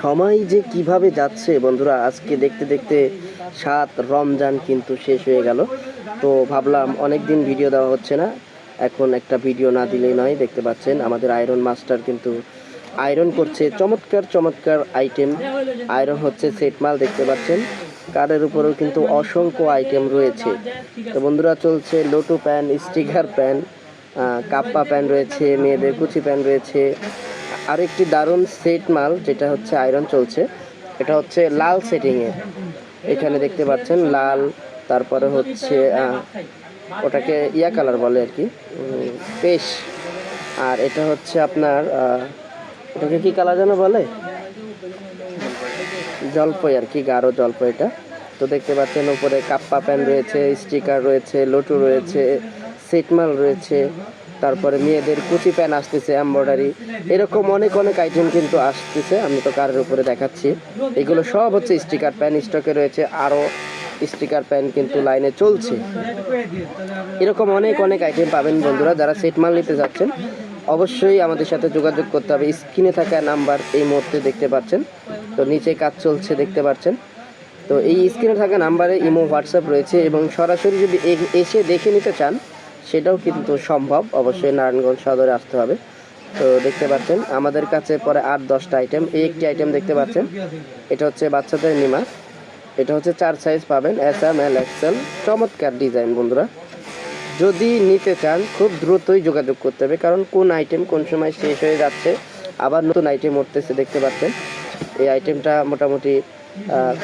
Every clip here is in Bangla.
সময় যে কীভাবে যাচ্ছে, বন্ধুরা, আজকে দেখতে দেখতে সাত, রমজান কিন্তু শেষ হয়ে গেল। তো ভাবলাম অনেক দিন ভিডিও দেওয়া হচ্ছে না। এখন একটা ভিডিও না দিলেই নয়, দেখতে পাচ্ছেন, আমাদের আয়রন মাস্টার কিন্তু আয়রন করছে। চমৎকার চমৎকার আইটেম আয়রন হচ্ছে সেট মাল, দেখতে পাচ্ছেন। কার্ডের উপরেও কিন্তু অসংখ্য আইটেম রয়েছে। তো বন্ধুরা, চলছে Lotto pant sticker pant Kappa pant রয়েছে, মেয়েদের কুচি প্যান রয়েছে। আরেকটি দারুণ সেট মাল, যেটা হচ্ছে আয়রন চলছে। এটা হচ্ছে লাল সেটিংয়ের এখানে দেখতে পাচ্ছেন লাল, তারপরে হচ্ছে ওটাকে ইয়া কালার বলে আর কি পেশ। আর এটা হচ্ছে আপনার ওটাকে কি কালার যেন বলে? জলপই আর কি, গাঢ় জলপই এটা। তো দেখতে পাচ্ছেন উপরে কাপ্পা প্যান রয়েছে, স্টিকার রয়েছে, লটু রয়েছে সেটমাল রয়েছে। তারপরে মেয়েদের কুচি প্যান আসতেছে এমব্রয়ডারি এরকম অনেক অনেক আইটেম কিন্তু আসতেছে, আমি তো কারের উপরে দেখাচ্ছি। এগুলো সব হচ্ছে স্টিকার প্যান স্টকে রয়েছে আরও স্টিকার প্যান কিন্তু লাইনে চলছে। এরকম অনেক অনেক আইটেম পাবেন বন্ধুরা, যারা সেট মাল নিতে যাচ্ছেন, অবশ্যই আমাদের সাথে যোগাযোগ করতে হবে। স্ক্রিনে থাকা নাম্বার এই মুহূর্তে দেখতে পাচ্ছেন। তো নিচে কাজ চলছে, দেখতে পাচ্ছেন। তো এই স্ক্রিনে থাকা নাম্বারে ইমো হোয়াটসঅ্যাপ রয়েছে এবং সরাসরি যদি এসে দেখে নিতে চান সেটাও কিন্তু সম্ভব। অবশ্যই নারায়ণগঞ্জ সদরে আসতে হবে। তো দেখতে পাচ্ছেন, আমাদের কাছে পরে আট দশটা আইটেম এই একটি আইটেম দেখতে পাচ্ছেন। এটা হচ্ছে বাচ্চাদের নিমা। এটা হচ্ছে চার সাইজ পাবেন এস এম এল এক্সেল চমৎকার ডিজাইন বন্ধুরা। যদি নিতে চান, খুব দ্রুতই যোগাযোগ করতে হবে, কারণ কোন আইটেম কোন সময় শেষ হয়ে যাচ্ছে, আবার নতুন আইটেম উঠতেছে, দেখতে পাচ্ছেন। এই আইটেমটা মোটামুটি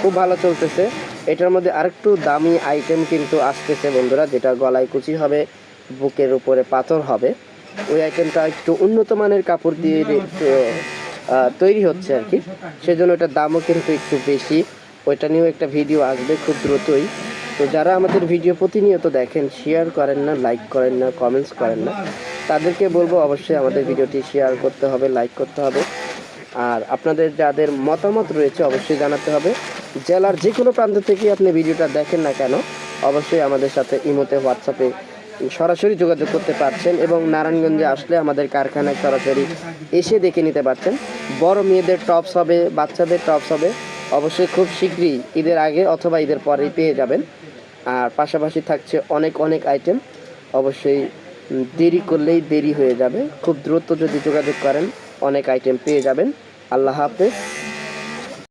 খুব ভালো চলতেছে। এটার মধ্যে আরেকটু দামি আইটেম কিন্তু আসতেছে বন্ধুরা, যেটা গলায় কুচি হবে। বুকের উপরে পাথর হবে। ওই আইটেমটা একটু উন্নত মানের কাপড় দিয়ে তৈরি হচ্ছে আর কি। সেজন্য এটার দামও কিন্তু একটু বেশি। ওইটা নিয়েও একটা ভিডিও আসবে খুব দ্রুতই। তো যারা আমাদের ভিডিও প্রতিনিয়ত দেখেন শেয়ার করেন না লাইক করেন না কমেন্টস করেন না, তাদেরকে বলব অবশ্যই আমাদের ভিডিওটি শেয়ার করতে হবে লাইক করতে হবে। আর আপনাদের যাদের মতামত রয়েছে, অবশ্যই জানাতে হবে। জেলার যে কোনো প্রান্ত থেকে আপনি ভিডিওটা দেখেন না কেন, অবশ্যই আমাদের সাথে ইমোতে হোয়াটসঅ্যাপে সরাসরি যোগাযোগ করতে পারছেন এবং নারায়ণগঞ্জে আসলে আমাদের কারখানায় সরাসরি এসে দেখে নিতে পারছেন। বড় মেয়েদের টপস হবে, বাচ্চাদের টপস হবে, অবশ্যই খুব শীঘ্রই ঈদের আগে অথবা ঈদের পরেই পেয়ে যাবেন। আর পাশাপাশি থাকছে অনেক অনেক আইটেম অবশ্যই দেরি করলেই দেরি হয়ে যাবে। খুব দ্রুত যদি যোগাযোগ করেন, অনেক আইটেম পেয়ে যাবেন। আল্লাহ হাফেজ।